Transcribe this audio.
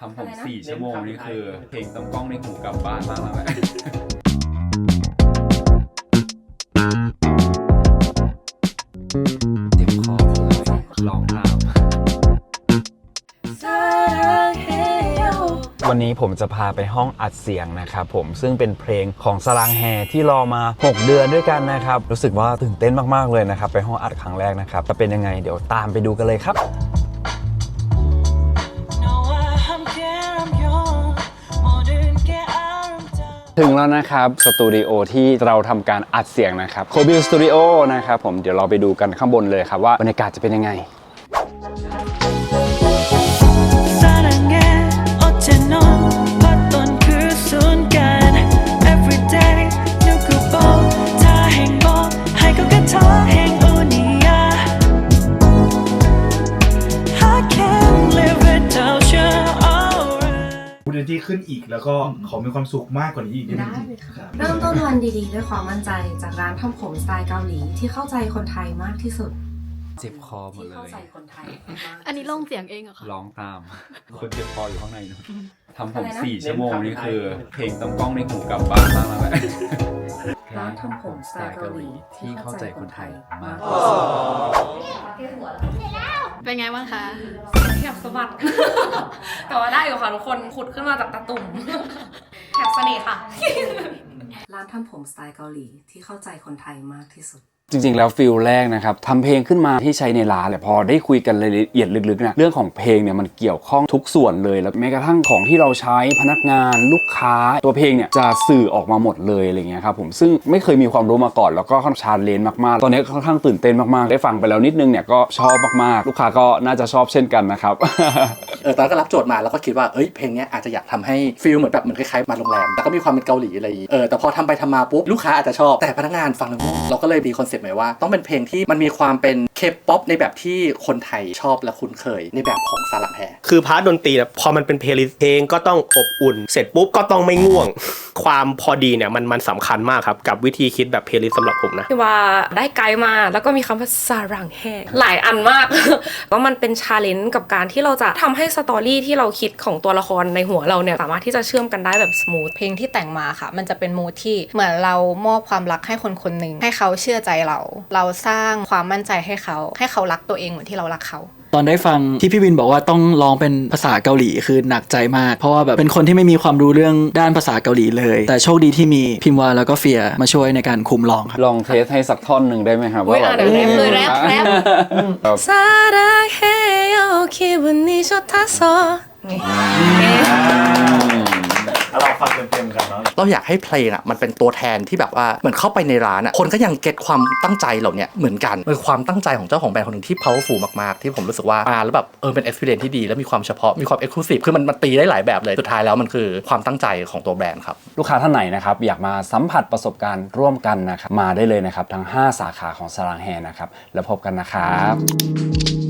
ทำผมอะไรนะสี่ชั่วโมงนี่คือเพลงต้องกล้องในหูกลับบ้านมากแล้วแหละเจ็บคอเลยลองตาม วันนี้ผมจะพาไปห้องอัดเสียงนะครับผมซึ่งเป็นเพลงของสลางแฮที่รอมา 6 เดือนด้วยกันนะครับ รู้สึกว่าตื่นเต้นมาก ๆ เลยนะครับ ไปห้องอัดครั้งแรกนะครับ จะเป็นยังไงเดี๋ยวตามไปดูกันเลยครับ ถึงแล้วนะครับสตูดิโอที่เราทำการอัดเสียงนะครับโคบิลสตูดิโอนะครับผมเดี๋ยวเราไปดูกันข้างบนเลยครับว่าบรรยากาศจะเป็นยังไง นิธิขึ้นอีก แล้วก็ขอมีความสุขมากกว่านี้อีกนิดนึงได้เลยค่ะ เริ่มต้นวันดีๆ ด้วยความมั่นใจจากร้านทำผมสไตล์เกาหลีที่เข้าใจคนไทยมากที่สุด เจ็บคอหมดที่เลเข้าย ใจคนไทยมากที่สุด อันนี้ลงเสียงเองเหรอคะ ร้องตาม คนเจ็บคออยู่ข้างในนู้นทำผมอะไรนะ สี่ชั่วโมงนี่คือ เพลงต้องกล้องในหูกลับบ้านมากแล้วแหละร้านทำผมสไตล์เกาหลีที่เข้าใจคนไทยมาก เป็นไงบ้างคะ แถบสะบัด แต่ว่าได้อยู่ค่ะทุกคนขุดขึ้นมาจากตะตุ่มแถบเสน่ห์ค่ะ ร้านทำผมสไตล์เกาหลีที่เข้าใจคนไทยมากที่สุด จริงๆ แล้วฟิลแรกนะครับทำเพลงขึ้นมาที่ใช้ในร้านแหละพอได้คุยกันรายละเอียดลึกๆนะเรื่องของเพลงเนี่ยมันเกี่ยวข้องทุกส่วนเลย แล้วแม้กระทั่งของที่เราใช้พนักงานลูกค้าตัวเพลงเนี่ยจะสื่อออกมาหมดเลยอะไรเงี้ยครับผมซึ่งไม่เคยมีความรู้มาก่อน แล้วก็ค่อนข้างชาเลนมากๆ ตอนนี้ค่อนข้างตื่นเต้นมากๆ ได้ฟังไปแล้วนิดนึงเนี่ยก็ชอบมากๆ ลูกค้าก็น่าจะชอบเช่นกันนะครับ เออตอนก็รับโจทย์มาแล้วก็คิดว่าเอ้ยเพลงนี้อาจจะอยากทำให้ฟีลเหมือนแบบเหมือนคล้ายๆมาโรงแรมแต่ก็มีความเป็นเกาหลีอะไรอย่างงี้เออแต่พอทำไปทำมาปุ๊บลูกค้าอาจจะชอบแต่พนักงานฟังแล้วเราก็เลยมีคอนเซ็ปต์ใหม่ว่าต้องเป็นเพลงที่มันมีความเป็นเคป๊อปในแบบที่คนไทยชอบและคุ้นเคยในแบบของซาลังแฮคือพาร์ทดนตรีเนี่ยพอมันเป็นเพลย์ลิสต์เพลงก็ต้องอบอุ่น เสร็จปุ๊บก็ต้องไม่ง่วง ความพอดีเนี่ยมันมันสำคัญมากครับกับวิธีคิดแบบเพลย์ลิสต์สำหรับผมนะที่ว่าได้ไกด์มาแล้วก็มีคำว่าซารังแฮหลายอันมากว่ามันเป็นชาเลนจ์กับการที่เราจะทำให้สตอรี่ที่เราคิดของตัวละครในหัวเราเนี่ยสามารถที่จะเชื่อมกันได้แบบสมูทเพลงที่แต่งมาค่ะ มันจะเป็นมูทที่เหมือนเรามอบความรักให้คนคนหนึ่งให้เขาเชื่อใจเรา เราสร้างความมั่นใจให้เขา ให้เขารักตัวเองเหมือนที่เรารักเขาตอนได้ฟังที่พี่วินบอกว่าต้องร้องเป็นภาษาเกาหลีคือหนักใจมาก เพราะว่าแบบเป็นคนที่ไม่มีความรู้เรื่องด้านภาษาเกาหลีเลย แต่โชคดีที่มีพิมวาแล้วก็เฟียมาช่วยในการคุมร้องครับลองเทสให้สักท่อนหนึ่งได้ไหมครับอุ๊ยอะเดี๋ยวแรปเลยแรปแรปครับซารังแฮโยคิบุนิโชทัสโซเรา ฟังเต็มๆกันเนาะเราอยากให้เพลงอะมันเป็นตัวแทนที่แบบว่าเหมือนเข้าไปในร้านอะคนก็ยังเก็ตความตั้งใจเหล่าเนี้ยเหมือนกันเป็นความตั้งใจของเจ้าของแบรนด์คนหนึ่งที่ powerful มากๆ ที่ผมรู้สึกว่าอ่าแล้วแบบเออเป็น experience ที่ดีแล้วมีความเฉพาะมีความ exclusive คือมันมันตีได้หลายแบบเลยสุดท้ายแล้วมันคือความตั้งใจของตัวแบรนด์ครับลูกค้าท่านไหนนะครับอยากมาสัมผัสประสบการณ์ร่วมกันนะครับมาได้เลยนะครับทั้ง 5 สาขาของสารางแฮนะครับแล้วพบกันนะครับ